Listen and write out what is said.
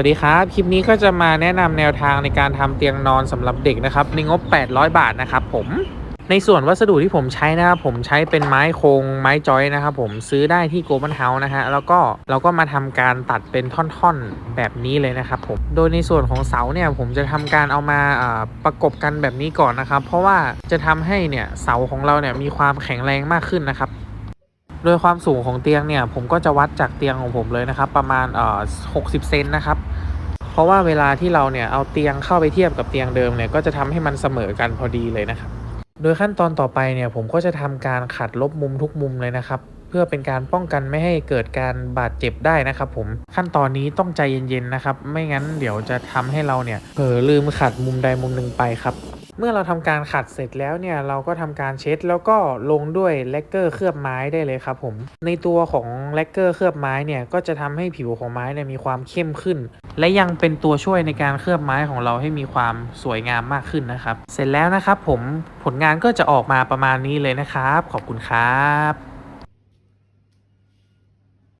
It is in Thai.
วัสดีครับ คลิปนี้ก็จะมาแนะนำแนวทางในการทำเตียงนอนสำหรับเด็กนะครับ ในงบ 800 บาทนะครับผม ในส่วนวัสดุที่ผมใช้นะครับผมใช้เป็นไม้โครงไม้จอยนะครับผมซื้อได้ที่โกลบอลเฮาส์นะฮะแล้วก็เราก็มาทำการตัดเป็นท่อนๆแบบนี้เลยนะครับผมโดยในส่วนของเสาเนี่ยผมจะทำการเอามาอ่าประกบกันแบบนี้ก่อนนะครับ เพราะว่าจะทำให้เนี่ยเสาของเราเนี่ยมีความแข็งแรงมากขึ้นนะครับ โดยความสูงของเตียงเนี่ยผมก็จะวัดจากเตียงของผมเลยนะครับ ประมาณเอ่อ60เซนนะครับ เพราะว่าเวลาที่เราเนี่ยเอาเตียงเข้าไปเทียบกับเตียงเดิมเนี่ยก็จะทำให้มันเสมอกันพอดีเลยนะครับ โดยขั้นตอนต่อไปเนี่ยผมก็จะทำการขัดลบมุมทุกมุมเลยนะครับ เพื่อเป็นการป้องกันไม่ให้เกิดการบาดเจ็บได้นะครับผมขั้นตอนนี้ต้องใจเย็นๆนะครับ ไม่งั้นเดี๋ยวจะทำให้เราเนี่ยเผลอลืมขัดมุมใดมุมหนึ่งไปครับ เมื่อเราทำการขัดเสร็จแล้วเนี่ยเราก็ทำการเช็ดแล้วก็ลงด้วยแลกเกอร์เคลือบไม้ได้เลยครับผมในตัวของแลกเกอร์เคลือบไม้เนี่ยก็จะทำให้ผิวของไม้เนี่ยมีความเข้มขึ้น และยังเป็นตัวช่วยในการเคลือบไม้ของเราให้มีความสวยงามมากขึ้นนะครับ เสร็จแล้วนะครับผมผลงานก็จะออกมาประมาณนี้เลยนะครับ ขอบคุณครับ